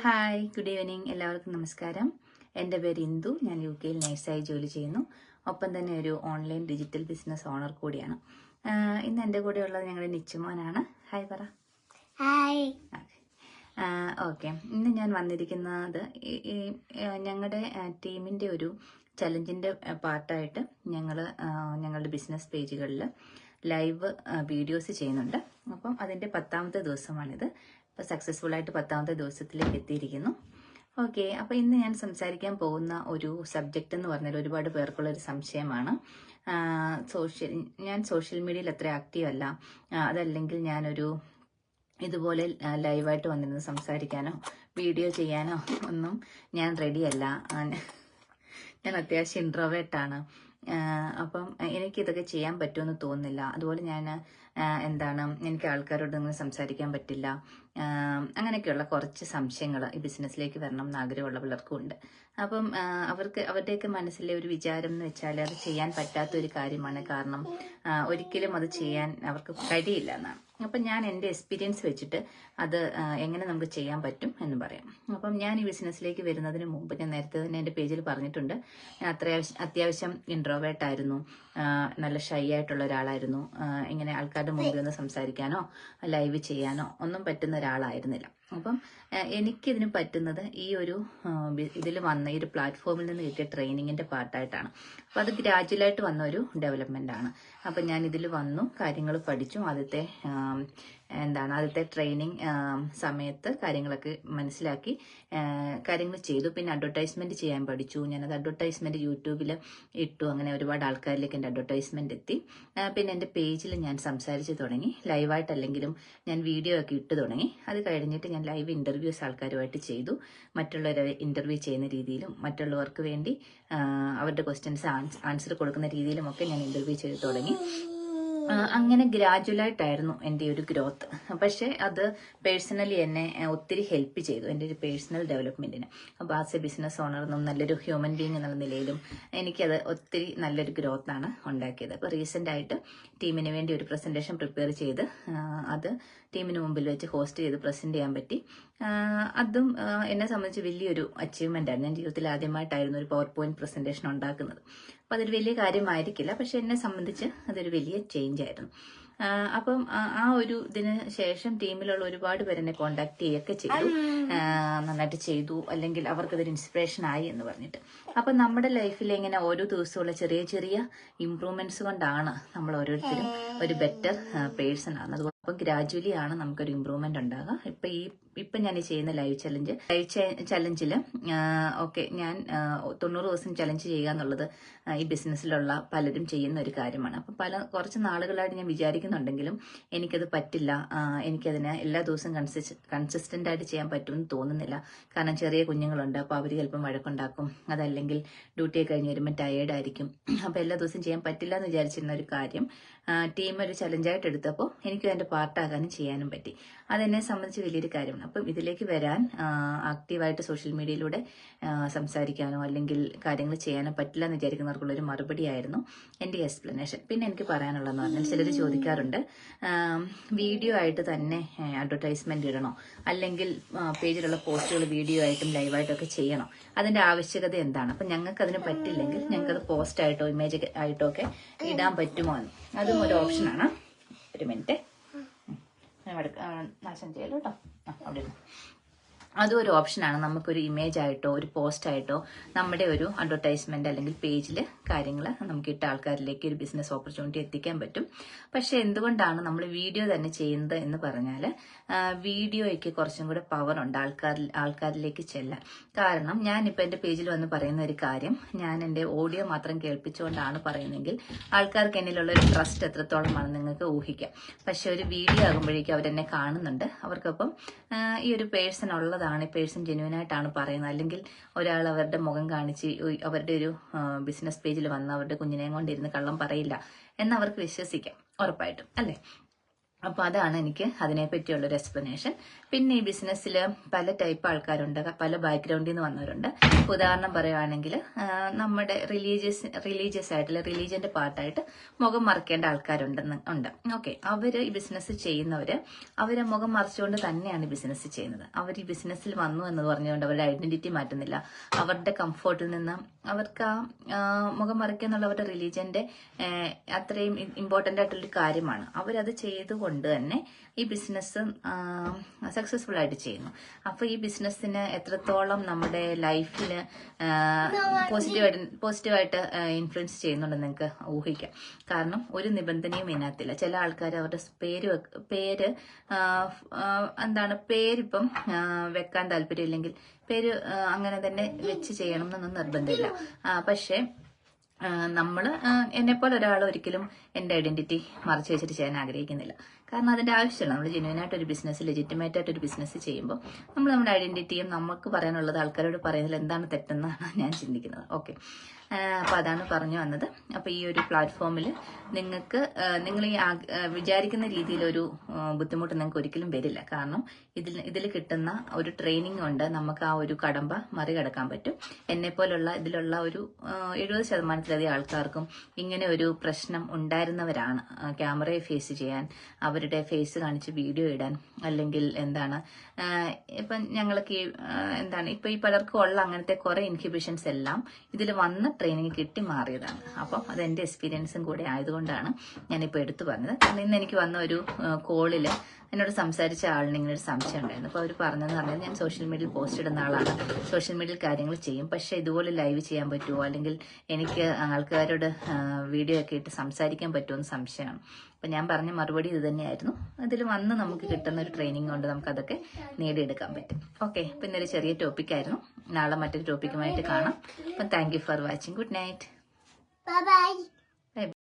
Hi good evening എല്ലാവർക്കും നമസ്കാരം. എന്റെ പേര് ഇന്ദു. ഞാൻ യു കെയിൽ നഴ്സായി ജോലി ചെയ്യുന്നു. ഒപ്പം തന്നെ ഒരു ഓൺലൈൻ ഡിജിറ്റൽ ബിസിനസ് ഓണർ കൂടിയാണ്. ഇന്ന് എന്റെ കൂടെ ഉള്ളത് ഞങ്ങളുടെ നിച്ചുമോനാണ് ഹായ് പറ. ഹായ് ഓക്കെ ഇന്ന് ഞാൻ വന്നിരിക്കുന്നത് ഞങ്ങളുടെ ടീമിന്റെ ഒരു ചലഞ്ചിന്റെ പാർട്ടായിട്ട് ഞങ്ങൾ ഞങ്ങളുടെ ബിസിനസ് പേജുകളിൽ ലൈവ് വീഡിയോസ് ചെയ്യുന്നുണ്ട്. അപ്പം അതിന്റെ പത്താമത്തെ ദിവസമാണിത്. അപ്പോൾ സക്സസ്ഫുൾ ആയിട്ട് പത്താമത്തെ ദിവസത്തിലേക്ക് എത്തിയിരിക്കുന്നു. ഓക്കെ അപ്പോൾ ഇന്ന് ഞാൻ സംസാരിക്കാൻ പോകുന്ന ഒരു സബ്ജക്റ്റ് എന്ന് പറഞ്ഞാൽ ഒരുപാട് പേർക്കുള്ള ഒരു സംശയമാണ്. സോഷ്യൽ ഞാൻ സോഷ്യൽ മീഡിയയിൽ അത്ര ആക്റ്റീവ് അല്ല. അതല്ലെങ്കിൽ ഞാനൊരു ഇതുപോലെ ലൈവായിട്ട് വന്നിരുന്ന് സംസാരിക്കാനോ വീഡിയോ ചെയ്യാനോ ഒന്നും ഞാൻ റെഡിയല്ല ഞാൻ അത്യാവശ്യം ഇൻട്രോവേർട്ടാണ് അപ്പം എനിക്കിതൊക്കെ ചെയ്യാൻ പറ്റുമെന്ന് തോന്നുന്നില്ല. അതുപോലെ ഞാൻ എന്താണ് എനിക്ക് ആൾക്കാരോട് ഇങ്ങനെ സംസാരിക്കാൻ പറ്റില്ല. അങ്ങനെയൊക്കെയുള്ള കുറച്ച് സംശയങ്ങൾ ഈ ബിസിനസ്സിലേക്ക് വരണം എന്ന് ആഗ്രഹമുള്ള പലർക്കും ഉണ്ട്. അപ്പം അവർക്ക് അവരുടെയൊക്കെ മനസ്സിലെ ഒരു വിചാരം എന്ന് വെച്ചാൽ അത് ചെയ്യാൻ പറ്റാത്ത ഒരു കാര്യമാണ്. കാരണം ഒരിക്കലും അത് ചെയ്യാൻ അവർക്ക് കഴിയില്ല എന്നാണ്. അപ്പം ഞാൻ എന്റെ എക്സ്പീരിയൻസ് വെച്ചിട്ട് അത് എങ്ങനെ നമുക്ക് ചെയ്യാൻ പറ്റും എന്ന് പറയാം. അപ്പം ഞാൻ ഈ ബിസിനസ്സിലേക്ക് വരുന്നതിന് മുമ്പ് ഞാൻ നേരത്തെ തന്നെ എന്റെ പേജിൽ പറഞ്ഞിട്ടുണ്ട്. ഞാൻ അത്യാവശ്യം അത്യാവശ്യം ഇൻട്രോവേർട്ട് ആയിരുന്നു. നല്ല ഷൈ ആയിട്ടുള്ള ഒരാളായിരുന്നു. ഇങ്ങനെ ആൾക്കാരുടെ മുമ്പിൽ ഒന്ന് സംസാരിക്കാനോ ലൈവ് ചെയ്യാനോ ഒന്നും പറ്റുന്ന ഒരാളായിരുന്നില്ല. അപ്പം എനിക്കിതിന് പറ്റുന്നത് ഈ ഒരു ഇതിൽ വന്ന ഈ ഒരു പ്ലാറ്റ്ഫോമിൽ നിന്ന് കിട്ടിയ ട്രെയിനിങ്ങിന്റെ പാർട്ടായിട്ടാണ്. അപ്പം അത് ഗ്രാജുവലായിട്ട് വന്ന ഒരു ഡെവലപ്മെന്റ് ആണ്. അപ്പം ഞാൻ ഇതിൽ വന്നു കാര്യങ്ങൾ പഠിച്ചു. ആദ്യത്തെ എന്താണ് ആദ്യത്തെ ട്രെയിനിങ് സമയത്ത് കാര്യങ്ങളൊക്കെ മനസ്സിലാക്കി കാര്യങ്ങൾ ചെയ്തു. പിന്നെ അഡ്വർടൈസ്മെന്റ് ചെയ്യാൻ പഠിച്ചു. ഞാനത് അഡ്വർടൈസ്മെന്റ് യൂട്യൂബിൽ ഇട്ടു. അങ്ങനെ ഒരുപാട് ആൾക്കാരിലേക്ക് എന്റെ അഡ്വർടൈസ്മെന്റ് എത്തി. പിന്നെ എന്റെ പേജിൽ ഞാൻ സംസാരിച്ച് തുടങ്ങി. ലൈവായിട്ടല്ലെങ്കിലും ഞാൻ വീഡിയോ ഒക്കെ ഇട്ട് തുടങ്ങി. അത് കഴിഞ്ഞിട്ട് ഞാൻ ലൈവ് ഇന്റർവ്യൂസ് ആൾക്കാരുമായിട്ട് ചെയ്തു. മറ്റുള്ളവരെ ഇന്റർവ്യൂ ചെയ്യുന്ന രീതിയിലും മറ്റുള്ളവർക്ക് വേണ്ടി അവരുടെ ക്വസ്റ്റ്യൻസ് ആൻസർ കൊടുക്കുന്ന രീതിയിലുമൊക്കെ ഞാൻ ഇന്റർവ്യൂ ചെയ്ത് തുടങ്ങി. അങ്ങനെ ഗ്രാജുവലായിട്ടായിരുന്നു എന്റെ ഒരു ഗ്രോത്ത് പക്ഷേ അത് പേഴ്സണലി എന്നെ ഒത്തിരി ഹെൽപ്പ് ചെയ്തു എന്റെ ഒരു പേഴ്സണൽ ഡെവലപ്മെന്റിന് അപ്പോൾ ആസ് എ ബിസിനസ് എന്നും നല്ലൊരു ഹ്യൂമൻ ബീങ് എന്നുള്ള നിലയിലും എനിക്കത് ഒത്തിരി നല്ലൊരു ഗ്രോത്ത് ആണ് ഉണ്ടാക്കിയത്. അപ്പോൾ റീസെന്റായിട്ട് ടീമിന് വേണ്ടി ഒരു പ്രസന്റേഷൻ പ്രിപ്പയർ ചെയ്ത് അത് ടീമിന് മുമ്പിൽ വെച്ച് ഹോസ്റ്റ് ചെയ്ത് പ്രസന്റ് ചെയ്യാൻ പറ്റി. അതും എന്നെ സംബന്ധിച്ച് വലിയൊരു അച്ചീവ്മെന്റ് ആയിരുന്നു. എന്റെ ജീവിതത്തിൽ ആദ്യമായിട്ടായിരുന്നു ഒരു പവർ പോയിന്റ് പ്രസന്റേഷൻ ഉണ്ടാക്കുന്നത്. അപ്പോൾ അതൊരു വലിയ കാര്യമായിരിക്കില്ല. പക്ഷെ എന്നെ സംബന്ധിച്ച് അതൊരു വലിയ ചേഞ്ച് ആയിരുന്നു. അപ്പം ആ- ഒരു ഇതിന് ശേഷം ടീമിലുള്ള ഒരുപാട് പേര് എന്നെ കോണ്ടാക്ട് ചെയ്യുകയൊക്കെ ചെയ്തു. നന്നായിട്ട് ചെയ്തു. അല്ലെങ്കിൽ അവർക്കതൊരു ഇൻസ്പിറേഷൻ ആയി എന്ന് പറഞ്ഞിട്ട്. അപ്പം നമ്മുടെ ലൈഫിൽ ഇങ്ങനെ ഓരോ ദിവസമുള്ള ചെറിയ ചെറിയ ഇമ്പ്രൂവ്മെന്റ്സ് കൊണ്ടാണ് നമ്മൾ ഓരോരുത്തരും ഒരു ബെറ്റർ പേഴ്സൺ അതുകൊണ്ട് അപ്പം ഗ്രാജുവലി ആണ് നമുക്കൊരു ഇമ്പ്രൂവ്മെന്റ് ഉണ്ടാകുക ഇപ്പൊ ഈ ഇപ്പൊ ഞാൻ ചെയ്യുന്ന ലൈവ് ചലഞ്ച് ലൈവ് ചലഞ്ചിൽ ഓക്കെ ഞാൻ തൊണ്ണൂറ് ദിവസം ചലഞ്ച് ചെയ്യുക എന്നുള്ളത് ഈ ബിസിനസ്സിലുള്ള പലരും ചെയ്യുന്ന ഒരു കാര്യമാണ്. അപ്പം പല കുറച്ച് നാളുകളായിട്ട് ഞാൻ വിചാരിക്കുന്നുണ്ടെങ്കിലും എനിക്കത് പറ്റില്ല. എനിക്കതിനെ എല്ലാ ദിവസവും കൺസിസ് കൺസിസ്റ്റന്റ് ആയിട്ട് ചെയ്യാൻ പറ്റുമെന്ന് തോന്നുന്നില്ല. കാരണം ചെറിയ കുഞ്ഞുങ്ങളുണ്ട് അപ്പോൾ അവർ ചിലപ്പം വഴക്കുണ്ടാക്കും. അതല്ലെങ്കിൽ ഡ്യൂട്ടി കഴിഞ്ഞ് വരുമ്പോൾ ടയേർഡായിരിക്കും അപ്പോൾ എല്ലാ ദിവസവും ചെയ്യാൻ പറ്റില്ല എന്ന് വിചാരിച്ചിരുന്ന ഒരു കാര്യം ടീം ഒരു ചലഞ്ചായിട്ട് എടുത്തപ്പോൾ എനിക്ക് അതിന്റെ പാർട്ടാകാനും ചെയ്യാനും പറ്റി. അതെന്നെ സംബന്ധിച്ച് വലിയൊരു കാര്യമാണ്. അപ്പം ഇതിലേക്ക് വരാൻ ആക്റ്റീവായിട്ട് സോഷ്യൽ മീഡിയയിലൂടെ സംസാരിക്കാനോ അല്ലെങ്കിൽ കാര്യങ്ങൾ ചെയ്യാനോ പറ്റില്ല എന്ന് വിചാരിക്കുന്നവർക്കുള്ള ഒരു മറുപടി ആയിരുന്നു എന്റെ എക്സ്പ്ലനേഷൻ പിന്നെ എനിക്ക് പറയാനുള്ളതെന്ന് പറഞ്ഞാൽ ചിലർ ചോദിക്കാറുണ്ട് വീഡിയോ ആയിട്ട് തന്നെ അഡ്വർടൈസ്മെന്റ് ഇടണോ? അല്ലെങ്കിൽ പേജിലുള്ള പോസ്റ്റുകൾ വീഡിയോ ആയിട്ടും ലൈവായിട്ടൊക്കെ ചെയ്യണോ? അതിന്റെ ആവശ്യകത എന്താണ്? അപ്പം ഞങ്ങൾക്ക് അതിന് പറ്റില്ലെങ്കിൽ ഞങ്ങൾക്കത് പോസ്റ്റായിട്ടോ ഇമേജ് ആയിട്ടോ ഒക്കെ ഇടാൻ പറ്റുമോ എന്ന്. അതും ഒരു ഓപ്ഷനാണ്. ഒരു മിനിറ്റ്. നാശം ചെയ്യല്ലോ കേട്ടോ? ആ, അവിടെ ഇരുന്നു. അതും ഒരു ഓപ്ഷനാണ്. നമുക്കൊരു ഇമേജ് ആയിട്ടോ ഒരു പോസ്റ്റ് ആയിട്ടോ നമ്മുടെ ഒരു അഡ്വർടൈസ്മെന്റ് അല്ലെങ്കിൽ പേജിൽ കാര്യങ്ങൾ നമുക്ക് ഇട്ട ആൾക്കാരിലേക്ക് ഒരു ബിസിനസ് ഓപ്പർച്യൂണിറ്റി എത്തിക്കാൻ പറ്റും. പക്ഷെ എന്തുകൊണ്ടാണ് നമ്മൾ വീഡിയോ തന്നെ ചെയ്യുന്നത് എന്ന് പറഞ്ഞാൽ വീഡിയോയ്ക്ക് കുറച്ചും കൂടെ പവർ ഉണ്ട് ആൾക്കാരിൽ ആൾക്കാരിലേക്ക് ചെല്ലാൻ. കാരണം ഞാൻ ഞാനിപ്പോൾ എന്റെ പേജിൽ വന്ന് പറയുന്ന ഒരു കാര്യം ഞാൻ എന്റെ ഓഡിയോ മാത്രം കേൾപ്പിച്ചുകൊണ്ടാണ് പറയുന്നതെങ്കിൽ ആൾക്കാർക്ക് എന്നിലുള്ള ഒരു ട്രസ്റ്റ് എത്രത്തോളമാണ് നിങ്ങൾക്ക് ഊഹിക്കാം. പക്ഷെ ഒരു വീഡിയോ ആകുമ്പോഴേക്കും അവരെന്നെ കാണുന്നുണ്ട്. അവർക്കൊപ്പം ഈ ഒരു പേഴ്സൺ ഉള്ളതാണ് ഈ പേഴ്സൺ ജെന്യൂൻ ആയിട്ടാണ് പറയുന്നത്. അല്ലെങ്കിൽ ഒരാൾ അവരുടെ മുഖം കാണിച്ച് അവരുടെ ഒരു ബിസിനസ് പേജിൽ വന്ന് അവരുടെ കുഞ്ഞിനെയും കൊണ്ടിരുന്ന് കള്ളം പറയില്ല എന്ന് അവർക്ക് വിശ്വസിക്കാം ഉറപ്പായിട്ടും അല്ലേ? അപ്പോൾ അതാണ് എനിക്ക് അതിനെപ്പറ്റിയുള്ളൊരു എക്സ്പ്ലനേഷൻ. പിന്നെ ഈ ബിസിനസ്സിൽ പല ടൈപ്പ് ആൾക്കാരുണ്ട്. പല ബാക്ക്ഗ്രൗണ്ടിൽ നിന്ന് വന്നവരുണ്ട്. ഉദാഹരണം പറയുകയാണെങ്കിൽ നമ്മുടെ റിലീജിയസ് റിലീജിയസ് ആയിട്ടുള്ള റിലീജിയന്റെ പാർട്ടായിട്ട് മുഖം മറക്കേണ്ട ആൾക്കാരുണ്ടെന്ന് ഉണ്ട്. ഓക്കെ അവർ ഈ ബിസിനസ് ചെയ്യുന്നവർ അവരെ മുഖം മറച്ചുകൊണ്ട് തന്നെയാണ് ബിസിനസ് ചെയ്യുന്നത്. അവർ ഈ ബിസിനസ്സിൽ വന്നു എന്ന് പറഞ്ഞുകൊണ്ട് അവരുടെ ഐഡന്റിറ്റി മാറ്റുന്നില്ല. അവരുടെ കംഫർട്ടിൽ നിന്ന് അവർക്ക് ആ മുഖം മറയ്ക്കുക എന്നുള്ള അവരുടെ റിലീജിയന്റെ അത്രയും ഇമ്പോർട്ടന്റ് ആയിട്ടുള്ളൊരു കാര്യമാണ്. അവരത് ചെയ്തുകൊണ്ട് തന്നെ ഈ ബിസിനസ് സക്സസ്ഫുൾ ആയിട്ട് ചെയ്യുന്നു. അപ്പൊ ഈ ബിസിനസ്സിന് എത്രത്തോളം നമ്മുടെ ലൈഫിൽ പോസിറ്റീവായിട്ട് പോസിറ്റീവായിട്ട് ഇൻഫ്ലുവൻസ് ചെയ്യുന്നുണ്ടെന്ന് നിങ്ങൾക്ക് ഊഹിക്കാം. കാരണം ഒരു നിബന്ധനയും ഇതിനകത്തില്ല. ചില ആൾക്കാർ അവരുടെ പേര് പേര് എന്താണ് പേരിപ്പം വെക്കാൻ താല്പര്യമില്ലെങ്കിൽ പേര് അങ്ങനെ തന്നെ വെച്ച് ചെയ്യണം എന്നൊന്നും നിർബന്ധമില്ല. പക്ഷേ നമ്മൾ എന്നെപ്പോലെ ഒരാൾ ഒരിക്കലും എന്റെ ഐഡന്റിറ്റി മറച്ചു വെച്ചിട്ട് ചെയ്യാൻ ആഗ്രഹിക്കുന്നില്ല. കാരണം അതിന്റെ ആവശ്യമില്ല. നമ്മൾ ജെന്യൂൻ ആയിട്ട് ഒരു ബിസിനസ് ലെജിറ്റിമേറ്റ് ആയിട്ട് ഒരു ബിസിനസ് ചെയ്യുമ്പോൾ നമ്മൾ നമ്മുടെ ഐഡന്റിറ്റിയും നമുക്ക് പറയാനുള്ളത് ആൾക്കാരോട് പറയുന്നതിൽ എന്താണ് തെറ്റെന്നാണ് ഞാൻ ചിന്തിക്കുന്നത്. ഓക്കെ അപ്പോൾ അതാണ് പറഞ്ഞു വന്നത്. അപ്പോൾ ഈ ഒരു പ്ലാറ്റ്ഫോമിൽ നിങ്ങൾക്ക് നിങ്ങൾ ഈ വിചാരിക്കുന്ന രീതിയിലൊരു ബുദ്ധിമുട്ട് നിങ്ങൾക്ക് ഒരിക്കലും വരില്ല. കാരണം ഇതിൽ ഇതിൽ കിട്ടുന്ന ഒരു ട്രെയിനിങ് കൊണ്ട് നമുക്ക് ആ ഒരു കടമ്പ മറികടക്കാൻ പറ്റും. എന്നെ പോലുള്ള ഇതിലുള്ള ഒരു എഴുപത് ശതമാനത്തിലധികം ആൾക്കാർക്കും ഇങ്ങനെ ഒരു പ്രശ്നം ഉണ്ടായിരുന്നവരാണ് ക്യാമറയെ ഫേസ് ചെയ്യാൻ. അവരുടെ ഫേസ് കാണിച്ച് വീഡിയോ ഇടാൻ അല്ലെങ്കിൽ എന്താണ് ഇപ്പം ഞങ്ങൾക്ക് എന്താണ് ഇപ്പൊ ഈ പലർക്കും ഉള്ള അങ്ങനത്തെ കുറേ ഇൻഹിബിഷൻസ് എല്ലാം ഇതിൽ വന്ന ട്രെയിനിങ് കിട്ടി മാറിയതാണ്. അപ്പം അത് എന്റെ എക്സ്പീരിയൻസും കൂടെ ആയതുകൊണ്ടാണ് ഞാനിപ്പോൾ എടുത്തു പറഞ്ഞത്. കാരണം ഇന്ന് എനിക്ക് വന്ന ഒരു കോളിൽ എന്നോട് സംസാരിച്ച ആളിന് ഇങ്ങനെ ഒരു സംശയം ഉണ്ടായിരുന്നു. അപ്പോൾ അവർ പറഞ്ഞതെന്ന് പറഞ്ഞാൽ ഞാൻ സോഷ്യൽ മീഡിയയിൽ പോസ്റ്റ് ഇടുന്ന ആളാണ്. സോഷ്യൽ മീഡിയയിൽ കാര്യങ്ങൾ ചെയ്യും. പക്ഷേ ഇതുപോലെ ലൈവ് ചെയ്യാൻ പറ്റുമോ? അല്ലെങ്കിൽ എനിക്ക് ആൾക്കാരോട് വീഡിയോ ഒക്കെ ഇട്ട് സംസാരിക്കാൻ പറ്റുമോ എന്ന് സംശയമാണ്. അപ്പം ഞാൻ പറഞ്ഞ മറുപടി ഇത് തന്നെയായിരുന്നു. അതിൽ വന്ന് നമുക്ക് കിട്ടുന്ന ഒരു ട്രെയിനിങ് കൊണ്ട് നമുക്ക് അതൊക്കെ നേടിയെടുക്കാൻ പറ്റും. ഓക്കെ അപ്പം ഇന്നൊരു ചെറിയ ടോപ്പിക്കായിരുന്നു നാളെ മറ്റൊരു ടോപ്പിക്കുമായിട്ട് കാണാം. അപ്പം thank for watching good night Bye bye.